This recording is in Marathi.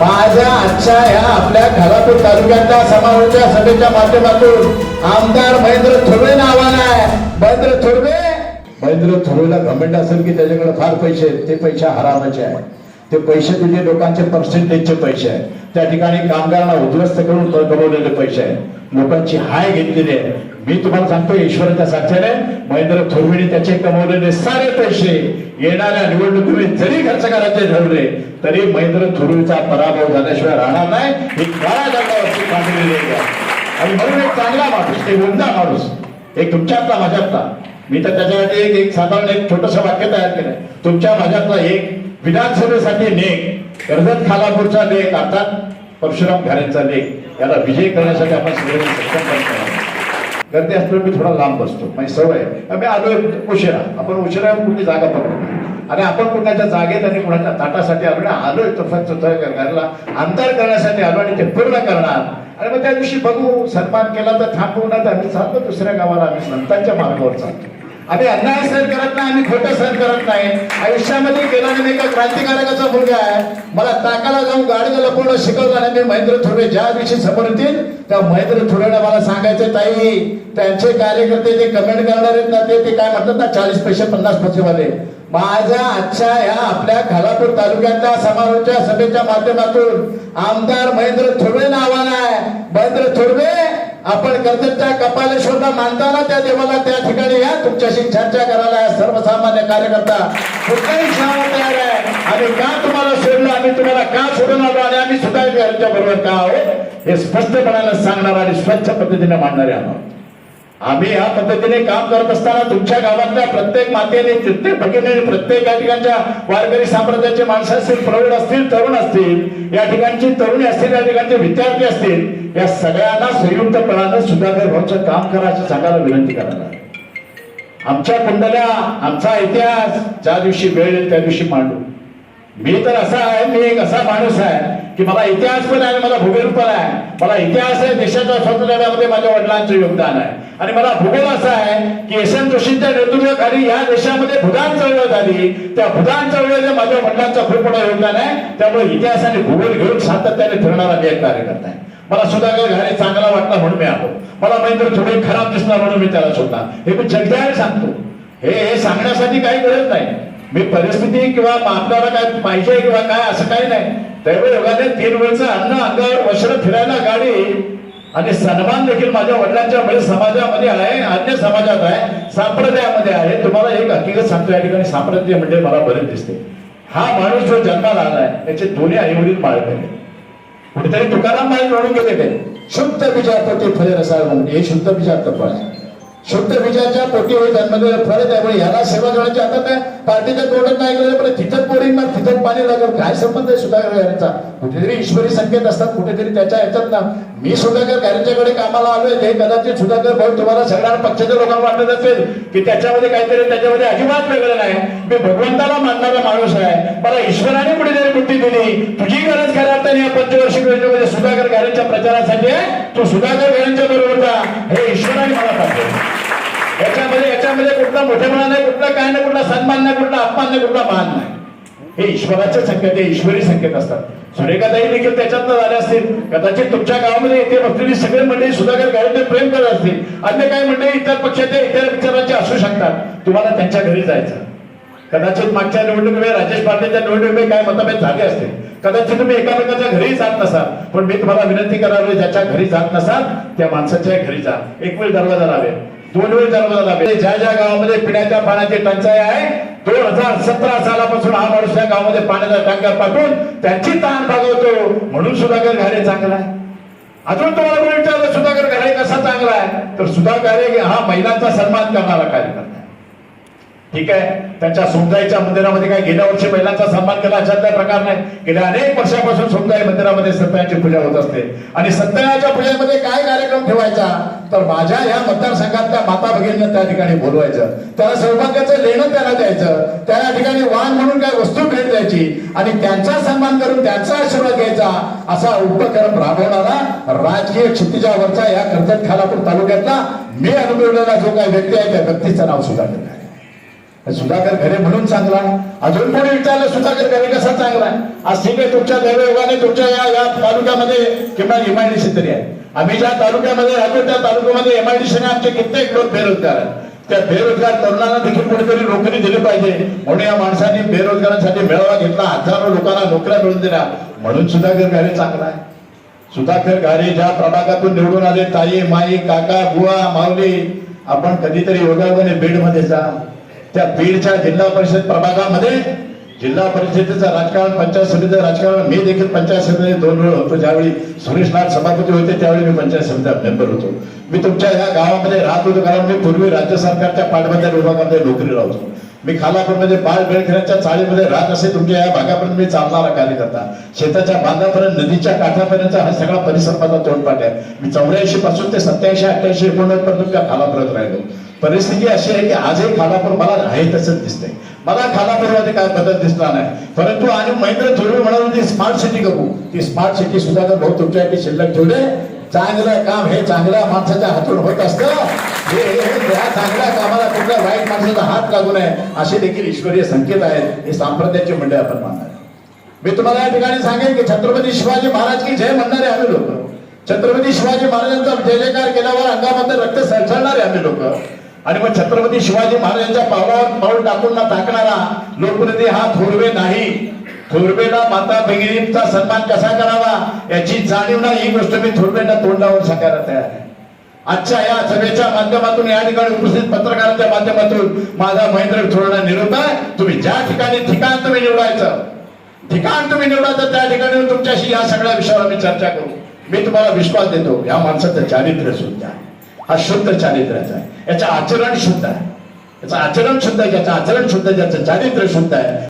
माझ्या आजच्या या आपल्या खालापूर तालुक्यातल्या समारोहाच्या सभेच्या माध्यमातून आमदार महेंद्र थोरवे नावाला आहे. महेंद्र थोरवे! महेंद्र थोरवेला घमंड असेल की त्याच्याकडे फार पैसे आहेत. ते पैसे हरामाचे आहे ते पैसे तुझे लोकांचे पर्सेंटेजचे पैसे आहेत. त्या ठिकाणी कामगारांना उद्ध्वस्त करून कमवलेले पैसे आहेत. लोकांची हाय घेतलेली आहे. मी तुम्हाला सांगतो ईश्वराच्या साक्षीने महेंद्र थोरवेने त्याचे कमवलेले सारे पैसे येणाऱ्या निवडणुकीने जरी खर्च करायचे ठरले तरी महेंद्र थोरवेचा पराभव झाल्याशिवाय राहणार नाही. ही काळा जागावरची पाठवलेली आणि म्हणून एक चांगला माणूस एक उमदा माणूस एक तुमच्यातला माझ्यातला. मी तर त्याच्यासाठी एक एक साधारण एक छोटस वाक्य तयार केलं तुमच्या माझ्यातला एक विधानसभेसाठी लेख कर्जत खालापूरचा लेख अर्थात परशुराम घारेंचा लेख याला विजय करण्यासाठी आपण सगळ्यांनी सक्षम करतो गर्दी असल्यामुळे मी थोडा लांब बसतो. माझी सवय आहे. आलोय उशिरा. आपण उशिरा कुठली जागा पकडतो आणि आपण कुणाच्या जागेत आणि कुणाच्या ताटासाठी आलो ना आलोय तफत घरला. अंतर करण्यासाठी आलो आणि ते पूर्ण करणार. आणि मग त्या दिवशी बघू सन्मान केला तर थांबवू ना तर आम्ही चालतो दुसऱ्या गावाला आम्ही संतांच्या मार्गावर चालतो. आम्ही अन्याय सहन करत नाही आम्ही खोटं सहन करत नाही. आयुष्यामध्ये गेला मी एका क्रांतिकारकाचा मुलगा आहे. मला ताकाला जाऊन गाडीला लपवणं शिकवलं आणि मी महेंद्र थोडे ज्या दिवशी समोर येतील त्या महेंद्र थोडेला मला सांगायचं ताई त्यांचे कार्यकर्ते जे कमेंट करणार आहेत ना ते ते काय म्हणतात ना चाळीस पैसे पन्नास पैसे वाले माझ्या आजच्या या आपल्या खालापूर तालुक्यातल्या समारोहच्या सभेच्या माध्यमातून आमदार महेंद्र थोरवे आव्हान आहे. महेंद्र थोरवे आपण कर्जतच्या कपालेश्वरला मानताना त्या देवाला त्या ठिकाणी या. तुमच्याशी चर्चा करायला या सर्वसामान्य कार्यकर्ता कुठलाही शाळा तयार आहे. आम्ही का तुम्हाला सोडलं? आम्ही तुम्हाला का सोडून आलो? आणि आम्ही सुद्धा यांच्या बरोबर का आहोत? हे स्पष्टपणाने सांगणार आणि स्वच्छ पद्धतीने मांडणारे आहोत. आम्ही या पद्धतीने काम करत असताना तुमच्या गावातल्या प्रत्येक मातेने प्रत्येक भगिनीने प्रत्येक या ठिकाणच्या वारकरी संप्रदायाचे माणसं असतील प्रौढ असतील तरुण असतील या ठिकाणची तरुणी असतील या ठिकाणचे विद्यार्थी असतील या सगळ्यांना संयुक्तपणानं सुधाकर भाऊचं काम करा असं सांगायला विनंती करायला आमच्या कुंडल्या आमचा इतिहास ज्या दिवशी वेळ येईल त्या दिवशी मांडू. मी तर असा आहे मी एक असा माणूस आहे की मला इतिहास पण आहे मला भूगोल पण आहे. मला इतिहास आहे देशाच्या स्वातंत्र्यामध्ये माझ्या वडिलांचं योगदान आहे. आणि मला भूगोल असा आहे की एस एन जोशींच्या नेतृत्वाखाली या देशामध्ये भूदान चळवळ झाली. त्या भूदान चळवळीला माझ्या वडिलांचा खूप मोठा योगदान आहे. त्यामुळे इतिहास आणि भूगोल घेऊन सातत्याने फिरणारा मी एक कार्यकर्ता आहे. मला सुधाकर घारे चांगला वाटला म्हणून मी आलो. मला महेंद्र थोडे खराब दिसला म्हणून मी त्याला शोधला हे मी जगजाहीर सांगतो. हे हे सांगण्यासाठी काही गरज नाही. मी परिस्थिती किंवा आपल्याला काय पाहिजे किंवा काय असं काही नाही. त्यावेळी योगाने तीन वेळचं अन्न अंगावर वस्त्र फिरायला गाडी आणि सन्मान देखील माझ्या वडिलांच्या म्हणजे समाजामध्ये आहे अन्य समाजात आहे संप्रदायामध्ये आहे. तुम्हाला एक हकीकत सांगतो या ठिकाणी संप्रदाय म्हणजे मला बरेच दिसते. हा माणूस जो जन्माला आलाय त्याचे दोन्ही आई वडील आहे कुठेतरी तुकाराम माहीत म्हणून गेले ते. शुद्ध बीजापोटी फळे रसायला म्हणून. हे शुद्ध बीजाचं फळ आहे. शुद्ध विजयाच्या पोटी होईल त्यांमध्ये फळ आहे त्यामुळे याला सेवा जोडायची आता काय पार्टीच्या तोंडात नाही गेलं पण तिथं पोरी मग तिथं पाणी लागेल. काय संबंध आहे सुधाकर यांचा? कुठेतरी ईश्वरी संकेत असतात कुठेतरी त्याच्या ह्याच्यात ना. मी सुधाकर गारेंच्याकडे कामाला आलोय हे कदाचित सुधाकर भाऊ तुम्हाला सगळ्या पक्षाच्या लोकांना वाटत असेल की त्याच्यामध्ये काहीतरी त्याच्यामध्ये अजिबात वेगळं नाही. मी भगवंताला मानणारा माणूस आहे. मला ईश्वराने कुठेतरी बुद्धी दिली. तुझी गरज खऱ्या अर्थाने या पंचवर्षिक योजनेमध्ये सुधाकर गारेंच्या प्रचारासाठी आहे. तू सुधाकर गारेंच्या बरोबर जा. हे ईश्वराने मला पाठवलं. याच्यामध्ये याच्यामध्ये कुठला मोठेपणा नाही कुठला काय नाही कुठला सन्मान नाही कुठला अपमान नाही कुठला मान नाही. हे ईश्वराचे संकेत हे ईश्वरी संकेत असतात. सुरेखाताई देखील त्याच्यातनं झाले असतील. कदाचित तुमच्या गावामध्ये इथे बसलेली सगळे मंडळी सुधाकर गाडीने प्रेम करत असतील. अन्य काही मंडळी इतर पक्षाचे इतर विचारांचे असू शकतात. तुम्हाला त्यांच्या घरी जायचं. कदाचित मागच्या निवडणुकीमध्ये राजेश पाटीलच्या निवडणुकीमध्ये काय मतभेद झाले असते कदाचित तुम्ही एकामेकाच्या घरी जात नसाल. पण मी तुम्हाला विनंती करावी ज्याच्या घरी जात नसाल त्या माणसाच्या घरी जा. एक वेळ दरवाजा लावेल. दोन वेळ दरवाजा लावेल म्हणजे ज्या ज्या गावामध्ये पिण्याच्या पाण्याची टंचाई आहे दोन हजार सतरा सालापासून हा माणूस या गावामध्ये पाण्याचा टँकर पाठवून त्यांची ताण भागवतो. म्हणून सुधाकर घारे चांगला आहे. अजून तुम्हाला कोणी विचारलं सुधाकर घारे कसा चांगला आहे? तर सुधाकर घारे हा महिलांचा सन्मान करणारा कार्यकर्ता आहे. ठीक आहे? त्यांच्या सोमजाईच्या मंदिरामध्ये काय गेल्या वर्षी महिलांचा सन्मान केला अशा त्या प्रकार नाही. गेल्या अनेक वर्षापासून सोमजाई मंदिरामध्ये सत्याची पूजा होत असते. आणि सत्याच्या पूजेमध्ये काय कार्यक्रम ठेवायचा? तर माझ्या या मतदारसंघातल्या माता भगिनींना त्या ठिकाणी बोलवायचं. त्याला सौभाग्याचं लेणं त्याला द्यायचं. त्या ठिकाणी वाहन म्हणून काय वस्तू भेट द्यायची. आणि त्यांचा सन्मान करून त्यांचा आशीर्वाद घ्यायचा. असा उपक्रम राबवणारा राजकीय क्षितिजावरचा या कर्जत खालापूर तालुक्यातला मी अनुभवलेला जो काही व्यक्ती आहे त्या व्यक्तीचं नाव सुद्धा आहे सुधाकर घरे म्हणून चांगला अजून कोणी विचारलं सुधाकर घरे कसा चांगला आहे? आज ठीक आहे तुमच्या दैवयोगाने तुमच्या या या तालुक्यामध्ये किंवा एमआयडीसी तरी आहे. आम्ही ज्या तालुक्यामध्ये राहतो त्या तालुक्यामध्ये एमआयडीसीने आमचे कित्येक लोक बेरोजगार आहेत. त्या बेरोजगार तरुणांना देखील कुठेतरी नोकरी दिली पाहिजे. म्हणून या माणसाने बेरोजगारांसाठी मेळावा घेतला हजारो लोकांना नोकऱ्या मिळून दिल्या. म्हणून सुधाकर घरे चांगला आहे. सुधाकर घारे ज्या प्रभागातून निवडून आले ताई माई काका बुवा माऊली आपण कधीतरी योगायोगाने बीडमध्ये जा. त्या बीडच्या जिल्हा परिषद प्रभागामध्ये जिल्हा परिषदेचं राजकारण पंचायत समितीचं राजकारण मी देखील पंचायत समितीमध्ये दोन वेळ होतो. ज्यावेळी सुरेश नाथ सभापती होते त्यावेळी मी पंचायत समितीचा मेंबर होतो. मी तुमच्या या गावामध्ये राहत होतो कारण मी पूर्वी राज्य सरकारच्या पाटबंधारे विभागामध्ये नोकरीला होतो. मी खालापूरमध्ये बाळ बेळखेड्याच्या चाळीमध्ये राहत असे तुमच्या या भागापर्यंत मी चालणारा कार्यकर्ता. शेताच्या बांधापर्यंत नदीच्या काठापर्यंत हा सगळा परिसर माझा तोंडपाठ आहे. मी चौऱ्याऐंशी पासून ते सत्याऐंशी अठ्ठ्याऐंशी एकोणनव्वद पर्यंत त्या खालापुरात राहिलो. परिस्थिती अशी आहे की आजही खालापूर मला आहे तसंच दिसतंय. मला खालापूरमध्ये काय बदल दिसला नाही. परंतु आणि महेंद्र थोरवे म्हणाल ती स्मार्ट सिटी करू. ती स्मार्ट सिटी सुद्धा तर भाऊ तुमच्यासाठी शिल्लक ठेवले चांगलं काम हे चांगल्या माणसाच्या हातून होत असतं. हे या चांगल्या कामाला कुठल्या वाईट माणसाचा हात लागू नये असे देखील ईश्वरीय संकेत आहेत. हे सांप्रदायाचे मंडळी आपण मानणार मी तुम्हाला या ठिकाणी सांगेन की छत्रपती शिवाजी महाराज की जय म्हणणारे आम्ही लोक. छत्रपती शिवाजी महाराजांचा जय जयकार केल्यावर अंगामध्ये रक्त सळसळणारे आम्ही लोक. आणि मग छत्रपती शिवाजी महाराजांच्या पावलावर पाऊल टाकून ना टाकणारा लोकप्रती हा थोरवे नाही. थोरवेला माता भगिनींचा सन्मान कसा करावा याची जाणीव ना ही गोष्ट मी थोरवेला तोंडावर सांगायला तयार आहे. आजच्या या सभेच्या माध्यमातून या ठिकाणी उपस्थित पत्रकारांच्या माध्यमातून माझा महेंद्र थोरडा निरोप आहे. तुम्ही ज्या ठिकाणी ठिकाण तुम्ही निवडायचं ठिकाण तुम्ही निवडायचं त्या ठिकाणी तुमच्याशी या सगळ्या विषयावर आम्ही चर्चा करू. मी तुम्हाला विश्वास देतो या माणसाचं चारित्र्य सुद्धा. हा शुद्ध चारित्र्याचा आहे. याचं आचरण शुद्ध आहे. याचं आचरण शुद्ध आहे ज्याचं आचरण शुद्ध ज्याचं चारित्र्य शुद्ध आहे.